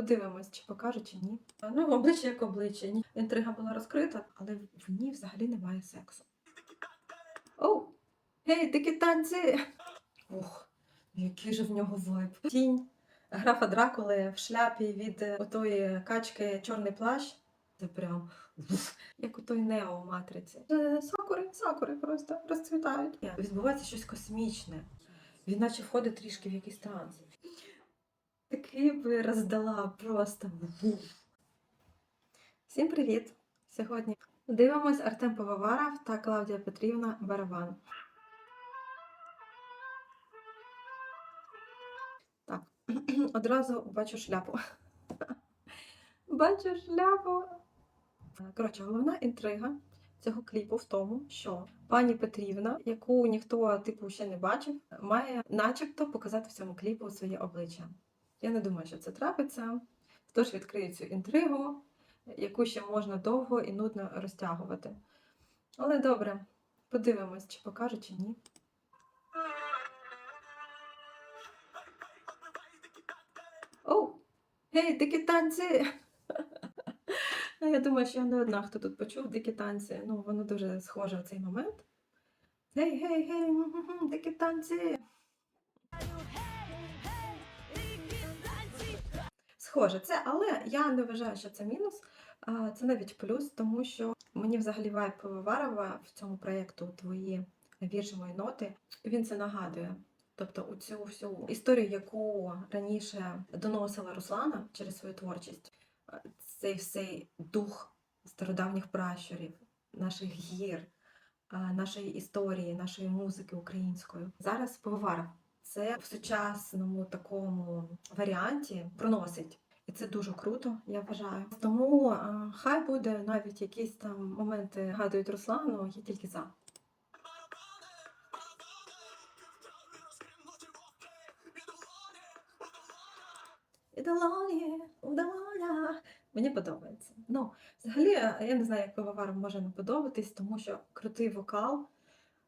Подивимось, чи покаже, чи ні. Ну, обличчя як обличчя. Інтрига була розкрита, але в ній взагалі немає сексу. Оу! Гей, такі танці! Ух, який же в нього вайб. Тінь графа Дракули в шляпі від е, отої качки чорний плащ. Це прям як у той Нео матриці. Е, Сакури, сакури просто розцвітають. Відбувається щось космічне. Він наче входить трішки в якийсь транс. Такий би роздала просто. Всім привіт! Сьогодні дивимось Артем Пивоваров та Клавдія Петрівна Барабан. Так, одразу бачу шляпу. Бачу шляпу. Коротше, головна інтрига цього кліпу в тому, що пані Петрівна, яку ніхто типу ще не бачив, має начебто показати в цьому кліпу своє обличчя. Я не думаю, що це трапиться. Тож відкрию цю інтригу, яку ще можна довго і нудно розтягувати. Але добре, подивимось, чи покаже, чи ні. Оу! Гей, дикі танці! Ну, Я думаю, що я не одна, хто тут почув дикі танці. Ну, воно дуже схоже в цей момент. Гей, гей, гей, дикі танці! Схоже, це, але я не вважаю, що це мінус. Це навіть плюс, тому що мені взагалі вайб Пивоварова в цьому проєкту твої вірші мої ноти. Він це нагадує. Тобто у цю всю історію, яку раніше доносила Руслана через свою творчість, цей всей дух стародавніх пращурів, наших гір, нашої історії, нашої музики української. Зараз Пивоваров це в сучасному такому варіанті проносить. І це дуже круто, я вважаю. Тому хай буде навіть якісь там моменти гадують Руслану, я тільки за. Ідолоні, удалоня. Мені подобається. Ну, взагалі, я не знаю, як пивоварам може не подобатись, тому що крутий вокал,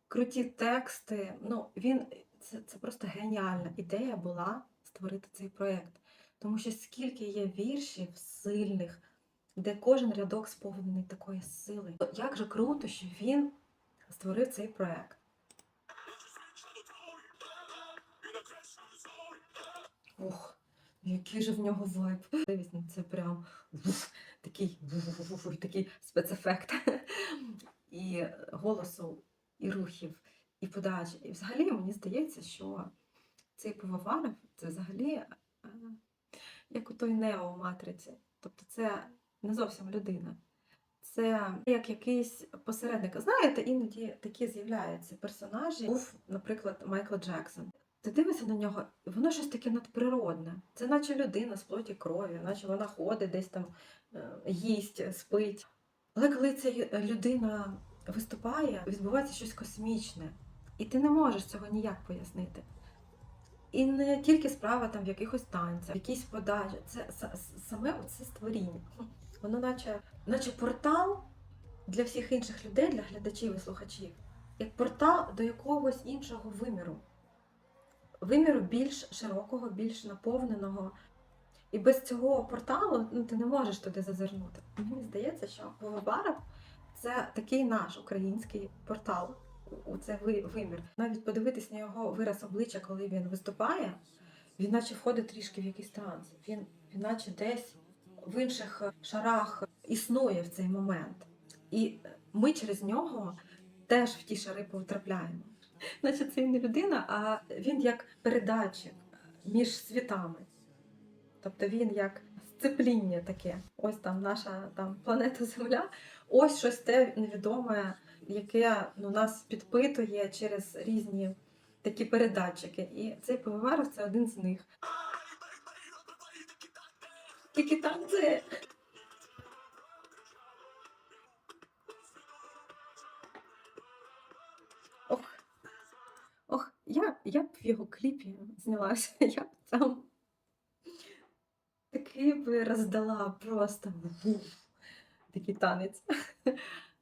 круті тексти. Ну, він це, це просто геніальна ідея була створити цей проєкт. Тому що скільки є віршів сильних, де кожен рядок сповнений такої сили. Як же круто, що він створив цей проєкт. Ух, який же в нього вайб. Ну це прям такий, такий спецефект. І голосу, і рухів, і подачі. І взагалі мені здається, що цей пивоваров це взагалі е, як у той Нео матриці. Тобто це не зовсім людина. Це як якийсь посередник. Знаєте, іноді такі з'являються персонажі. Був, наприклад, Майкл Джексон. Ти дивишся на нього, воно щось таке надприродне. Це наче людина з плоті крові, наче вона ходить десь там, е, їсть, спить. Але коли ця людина виступає, відбувається щось космічне, і ти не можеш цього ніяк пояснити. І не тільки справа там в якихось танцях, в якійсь подачі. Це саме це створіння. Воно наче, наче портал для всіх інших людей, для глядачів і слухачів, як портал до якогось іншого виміру. Виміру більш широкого, більш наповненого. І без цього порталу ну, ти не можеш туди зазирнути. Мені здається, що Пивоваров – це такий наш український портал у цей вимір. Навіть подивитись на його вираз обличчя, коли він виступає, він наче входить трішки в якийсь транс. Він, він наче десь в інших шарах існує в цей момент. І ми через нього теж в ті шари потрапляємо. Наче це не людина, а він як передатчик між світами. Тобто він як сцепління таке. Ось там наша там планета Земля, ось щось те невідоме, яке ну, нас підпитує через різні такі передатчики. І цей пивоваров це один з них. Тільки там це. Ох, ох, я, я б в його кліпі знялася, я б там такий би роздала просто такий танець.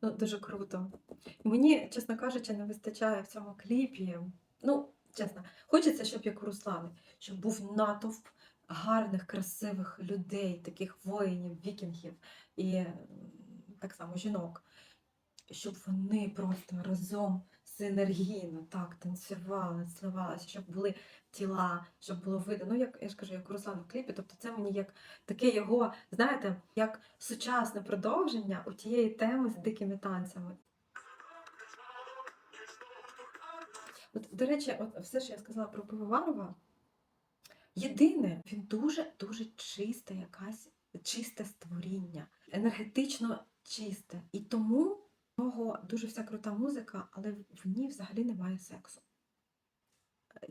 Ну, дуже круто. Мені, чесно кажучи, не вистачає в цьому кліпі. Ну, чесно, хочеться, щоб як у Руслани, щоб був натовп гарних, красивих людей, таких воїнів, вікінгів і так само жінок, щоб вони просто разом синергійно так танцювали, сливалися, щоб були тіла, щоб було видно. Ну, як я ж кажу, як у Руслана в кліпі, тобто це мені як таке його, знаєте, як сучасне продовження у тієї теми з дикими танцями. От, до речі, от все, що я сказала про Пивоварова, єдине, він дуже-дуже чисте якась, чисте створіння, енергетично чисте. І тому в нього дуже вся крута музика, але в ній взагалі немає сексу.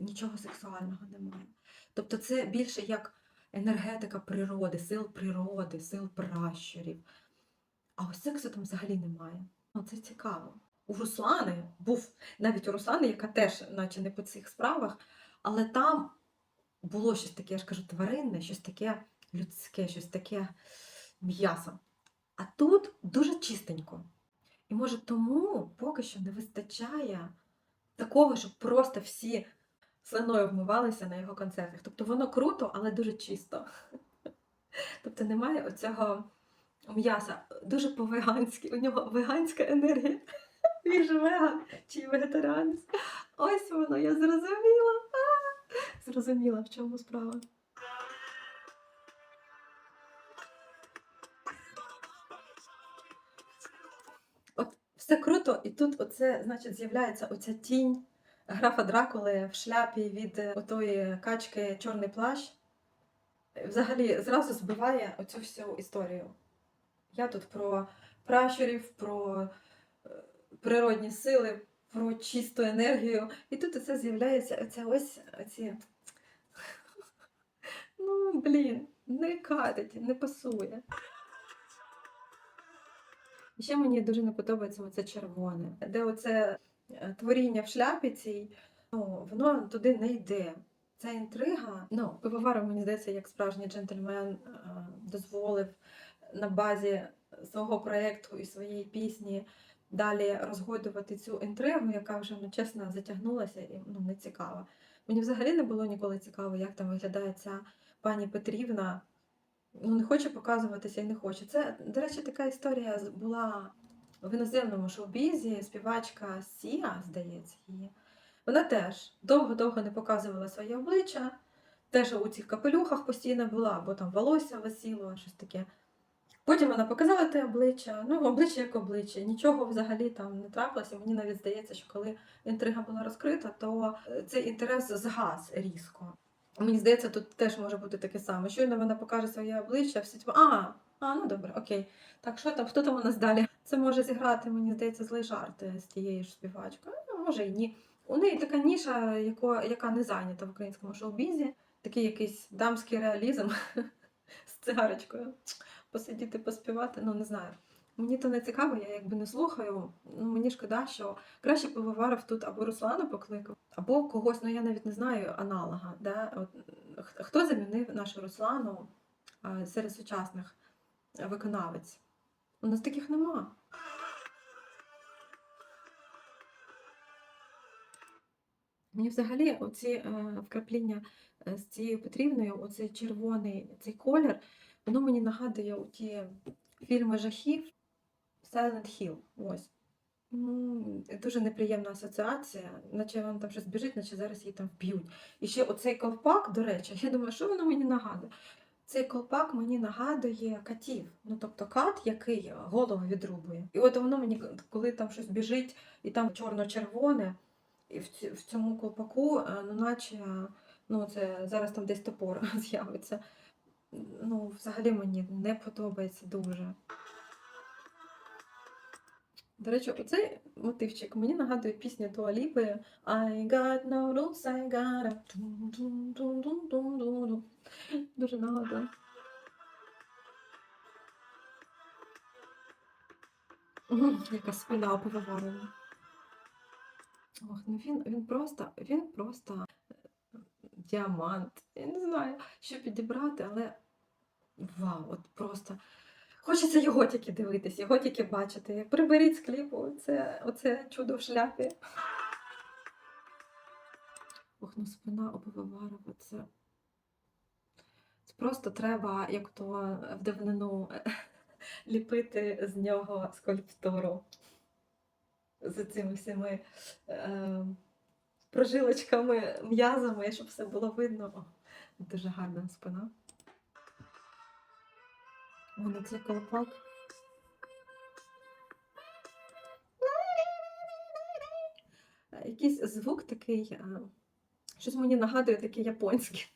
Нічого сексуального немає. Тобто це більше як енергетика природи, сил природи, сил пращурів. А ось сексу там взагалі немає. Ну, це цікаво. У Руслани був навіть у Руслани, яка теж, наче не по цих справах, але там було щось таке, я ж кажу, тваринне, щось таке людське, щось таке м'ясо. А тут дуже чистенько. І може тому поки що не вистачає такого, щоб просто всі слиною вмивалися на його концертах. Тобто воно круто, але дуже чисто. Тобто немає оцього м'яса. Дуже по-веганськи. У нього веганська енергія. Він же веган чи вегетаріанець. Ось воно, я зрозуміла. Зрозуміла, в чому справа. От все круто, і тут оце, значить, з'являється оця тінь графа Дракули в шляпі від е, отої качки Чорний плащ. Взагалі зразу збиває оцю всю історію. Я тут про пращурів, про е, природні сили, про чисту енергію. І тут оце з'являється оця ось оці. Ну, блін, не катить, не пасує. І Ще мені дуже не подобається оце червоне, де оце творіння в шляпі цій, ну, воно туди не йде. Ця інтрига, ну, пивоваров, мені здається, як справжній джентльмен е, дозволив на базі свого проєкту і своєї пісні далі розгойдувати цю інтригу, яка вже, ну, чесно, затягнулася і ну, не цікава. Мені взагалі не було ніколи цікаво, як там виглядає ця пані Петрівна. Ну, не хоче показуватися і не хоче. Це, до речі, така історія була в іноземному шоу-бізі, співачка Сія, здається, її. Вона теж довго-довго не показувала своє обличчя, теж у цих капелюхах постійно була, або там волосся висіло, щось таке. Потім вона показала те обличчя, ну, обличчя як обличчя, нічого взагалі там не трапилося. Мені навіть здається, що коли інтрига була розкрита, то е, цей інтерес згас різко. Мені здається, тут теж може бути таке саме. Щойно вона покаже своє обличчя, всі типу, а, а, ну добре, окей. Так, що там, хто там у нас далі? Це може зіграти, мені здається, злий жарт е, з тією ж співачкою. Ну, може і ні. У неї така ніша, яко, яка не зайнята в українському шоу-бізі, такий якийсь дамський реалізм з цигарочкою. Посидіти, поспівати, ну не знаю. Мені то не цікаво, я якби не слухаю. Ну мені шкода, що краще пивоваров тут або Руслана покликав, або когось, ну я навіть не знаю аналога. Да? От, хто замінив нашу Руслану серед сучасних виконавець? У нас таких нема. Мені взагалі оці е, вкрапління е, з цією Петрівною, оцей червоний цей колір, воно мені нагадує ті фільми жахів Silent Hill. Ось. Ну, дуже неприємна асоціація, наче вона там щось біжить, наче зараз її там вб'ють. І ще оцей колпак, до речі, я думаю, що воно мені нагадує? Цей колпак мені нагадує катів. Ну, тобто кат, який голову відрубує. І от воно мені, коли там щось біжить, і там чорно-червоне, і в, цьому колпаку, е, ну, наче ну, це зараз там десь топор з'явиться. Ну, взагалі мені не подобається дуже. До речі, оцей мотивчик мені нагадує пісню Туаліпи I got no rules, I got a... Дуже нагадує. Яка спина опивоварена. Ох, ну він, він просто, він просто е, діамант. Я не знаю, що підібрати, але вау, от просто. Хочеться його тільки дивитись, його тільки бачити. Приберіть з це, оце чудо в шляпі. Ох, ну спина у Пивоварова, це. Просто треба, як то в давнину, ліпити з нього скульптуру з цими всіми е, прожилочками, м'язами, щоб все було видно. О, дуже гарна спина. Вона це колпак. Е, Якийсь звук такий, е, щось мені нагадує такий японський.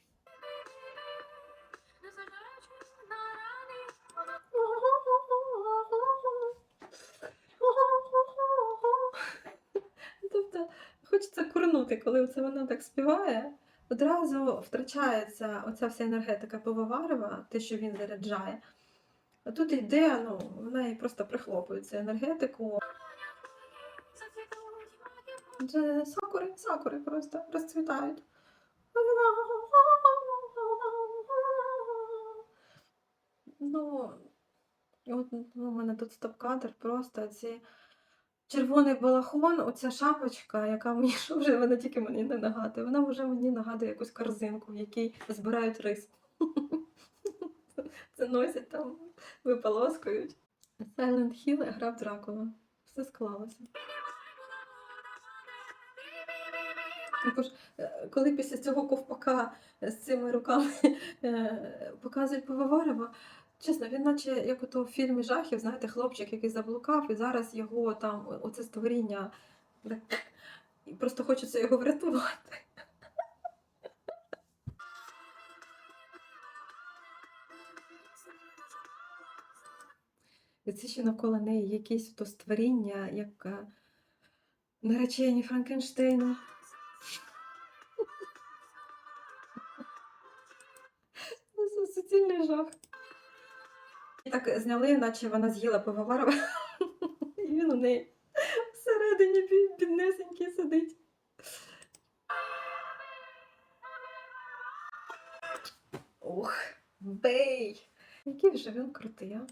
Коли це вона так співає. Одразу втрачається оця вся енергетика пивоварова, те, що він заряджає. А тут йде, ну, вона їй просто прихлопує цю енергетику. Це сакури, сакури просто розцвітають. Ну, от у мене тут стоп-кадр, просто ці червоний балахон, оця шапочка, яка мені що вже вона тільки мені не нагадує. Вона вже мені нагадує якусь корзинку, в якій збирають рис. Це носять там, виполоскують. Silent Hill грав Дракула. Все склалося. Також, е, коли після цього ковпака з цими руками е, показують пивоварова, чесно, він наче як в фільмі жахів, знаєте, хлопчик, який заблукав, і зараз його там, оце створіння, просто хочеться його врятувати. І це ще навколо неї якісь то створіння, як е, наречені Франкенштейна. Ну, це суцільний жах. Так зняли, наче вона з'їла пивоварова, і він у неї всередині бі- біднесенький сидить. Ух, бей! Який же він крутий, а?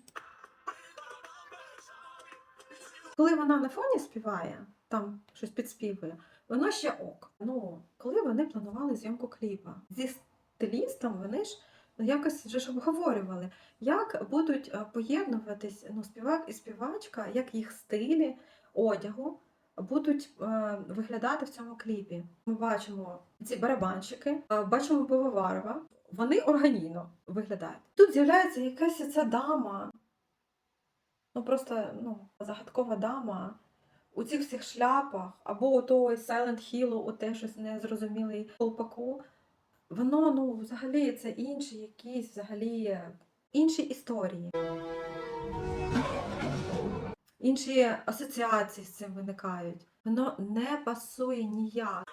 Коли вона на фоні співає, там щось підспівує, воно ще ок. Ну, коли вони планували зйомку кліпа зі стилістом, вони ж якось вже ж обговорювали, як будуть е, поєднуватись ну, співак і співачка, як їх стилі одягу будуть е, виглядати в цьому кліпі. Ми бачимо ці барабанщики, е, бачимо Пивоварова. Вони органійно виглядають. Тут з'являється якась ця дама, ну просто ну, загадкова дама у цих всіх шляпах, або у того Silent Hill, у те щось незрозумілий колпаку. Воно, ну, взагалі, це інші якісь взагалі інші історії. Інші асоціації з цим виникають. Воно не пасує ніяк.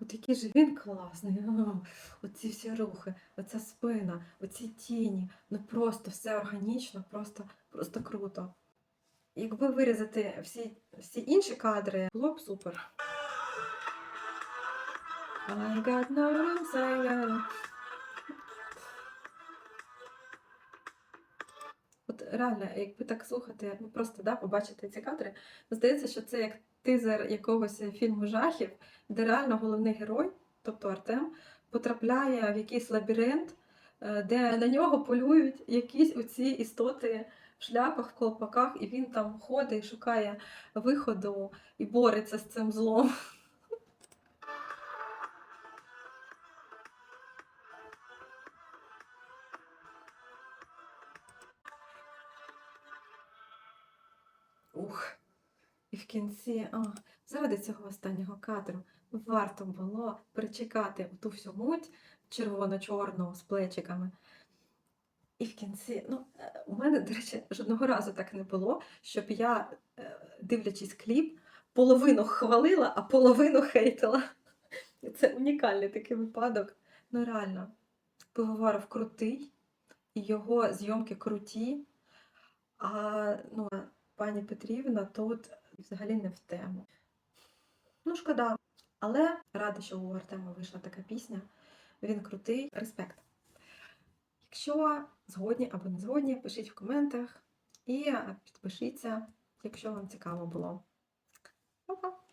От який же він класний. Оці всі рухи, оця спина, оці тіні. Ну просто все органічно, просто, просто круто. Якби вирізати всі, всі інші кадри, було б супер. I got no got... От реально, якби так слухати, ну просто да, побачити ці кадри, здається, що це як тизер якогось фільму жахів, де реально головний герой, тобто Артем, потрапляє в якийсь лабіринт, е, де на нього полюють якісь оці істоти в шляпах, в колпаках, і він там ходить, шукає виходу і бореться з цим злом. Ух. І в кінці, а, заради цього останнього кадру варто було перечекати ту всю муть червоно-чорну з плечиками. І в кінці, ну, е, у мене, до речі, жодного разу так не було, щоб я, е, дивлячись кліп, половину хвалила, а половину хейтила. Це унікальний такий випадок. Ну, реально, пивоваров крутий, і його зйомки круті. А ну, пані Петрівна тут взагалі не в тему. Ну, шкода. Але рада, що у Артема вийшла така пісня. Він крутий. Респект. Якщо згодні або не згодні, пишіть в коментах і підпишіться, якщо вам цікаво було. Па-па!